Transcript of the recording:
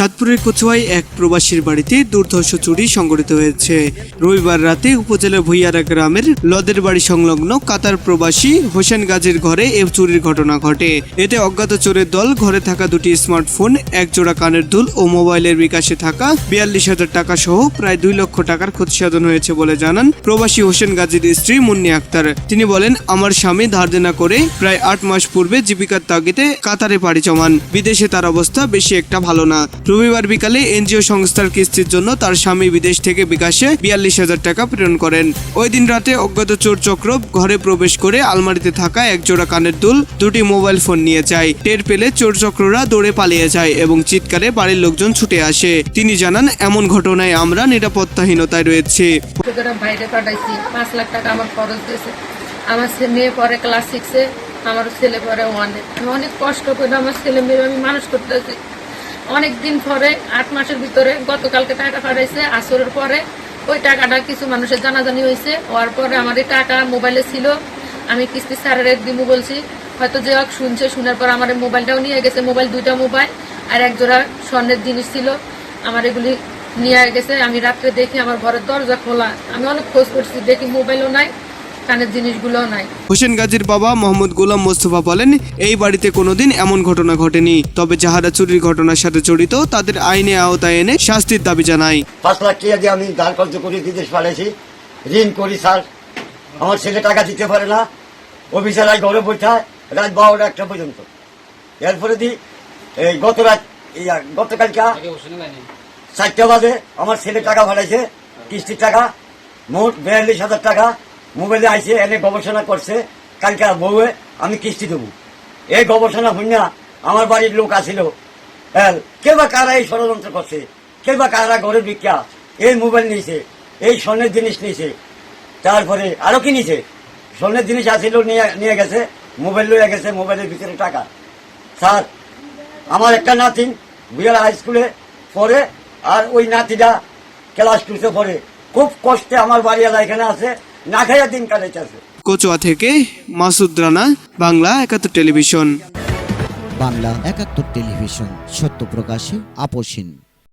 চাঁদপুরের কচুয়ায় এক প্রবাসীর বাড়িতে দুর্ধর্ষ চুরি সংঘটিত হয়েছে। রবিবার রাতে উপজেলার ভুইয়ারা গ্রামের লদের বাড়ি সংলগ্ন কাতার প্রবাসী হোসেন গাজীর ঘরে এ চুরির ঘটনা ঘটে। এতে অজ্ঞাত চোরের দল ঘরে থাকা দুটি স্মার্টফোন এক জোড়া কানের দুল ও মোবাইলের বিকাশে থাকা বিয়াল্লিশ হাজার টাকা সহ প্রায় দুই লক্ষ টাকার ক্ষতিসাধন হয়েছে বলে জানান প্রবাসী হোসেন গাজীর স্ত্রী মুন্নি আক্তার। তিনি বলেন, আমার স্বামী ধার দেনা করে প্রায় আট মাস পূর্বে জীবিকার তাগিদে কাতারে পাড়ি জমান। বিদেশে তার অবস্থা বেশি একটা ভালো না। রবিবার বিকালে এনজিও সংস্থার কিস্তির জন্য তার স্বামী বিদেশ থেকে বিকাশে বিয়াল্লিশ হাজার টাকা প্রেরণ করেন। ওই দিন রাতে অজ্ঞাত চোর চক্র ঘরে প্রবেশ করে আলমারিতে থাকা এক জোড়া কানের দুল, দুটি মোবাইল ফোন নিয়ে যায়। টের পেলে চোর চক্ররা দৌড়ে পালিয়ে যায় এবং চিৎকারে বাড়ির লোকজন ছুটে আসে। তিনি জানান, এমন ঘটনায় আমরা নিরাপত্তাহীনতায় রয়েছে। পাঁচ লাখ টাকা আমার মেয়ে পরে ক্লাস সিক্সে আমার ছেলে পরে ওয়ানে আমি অনেক কষ্ট করে আমার ছেলে মেয়ে আমি মানুষ করতেছি অনেক দিন পরে, আট মাসের ভিতরে গতকালকে টাকা পাঠাইছে, আসরের পরে ওই টাকাটা কিছু মানুষের জানাজানি হয়েছে হওয়ার পরে আমার এই টাকা মোবাইলে ছিল। আমি কিস্তি স্যারের দিমু বলছি, হয়তো যে হোক শুনছে, শোনার পর আমার মোবাইলটাও নিয়ে গেছে। মোবাইল দুইটা মোবাইল আর এক জোড়া স্বর্ণের জিনিস ছিল। আমার এগুলি নিয়ে গেছে। আমি রাত্রে দেখি আমার ঘরের দরজা খোলা। আমি অনেক খোঁজ করছি, দেখি মোবাইলও নাই। কানের জিনিসগুলোও নাই। হোসেন গাজীর বাবা মোহাম্মদ গোলাম মোস্তফা বলেন এই বাড়িতে কোনোদিন এমন ঘটনা ঘটেনি। তবে যাহারা চুরির ঘটনার সাথে জড়িত তাদের আইনে আওতায় এনে শাস্তির দাবি জানায় পাঁচ লাখ টাকা দিয়ে আমি ধার কর্য করি বিদেশ পাঠাইছি? ঋণ করি স্যার। আমার ছেলে টাকা দিতে পারে না। অফিসারাই ঘরে বৈঠায় রাত বারোটা একটা পর্যন্ত। এরপরে দি এই গত রাত গতকালকা চারটা বাজে আমার ছেলে টাকা পাঠাইছে কিস্তির টাকা মোট বিয়াল্লিশ হাজার টাকা। মোবাইলে আইসে এনে গবেষণা করছে কালকে বউয়ে আমি কিস্তি দেবো। এই গবেষণা হইনা আমার বাড়ির লোক আসিল হ্যাঁ, কে বা কারা এই ষড়যন্ত্র করছে? কে বা কারা ঘরের ভিক্ষা? এই মোবাইল নিয়েছে এই স্বর্ণের জিনিস নিয়েছে। তারপরে আরও কি নিয়েছে? স্বর্ণের জিনিস আসিল নিয়ে গেছে মোবাইল লইয়া গেছে মোবাইলের ভিতরে টাকা। স্যার আমার একটা নাতি বিয়ার হাই স্কুলে পড়ে আর ওই নাতিটা ক্লাস টুতে পড়ে। খুব কষ্টে আমার বাড়ি এখানে আছে। না খাইয়া দিন কাটাইতেছে কচুয়া থেকে মাসুদ রানা বাংলা একাত্তর টেলিভিশন। বাংলা একাত্তর টেলিভিশন সত্য প্রকাশে আপোষহীন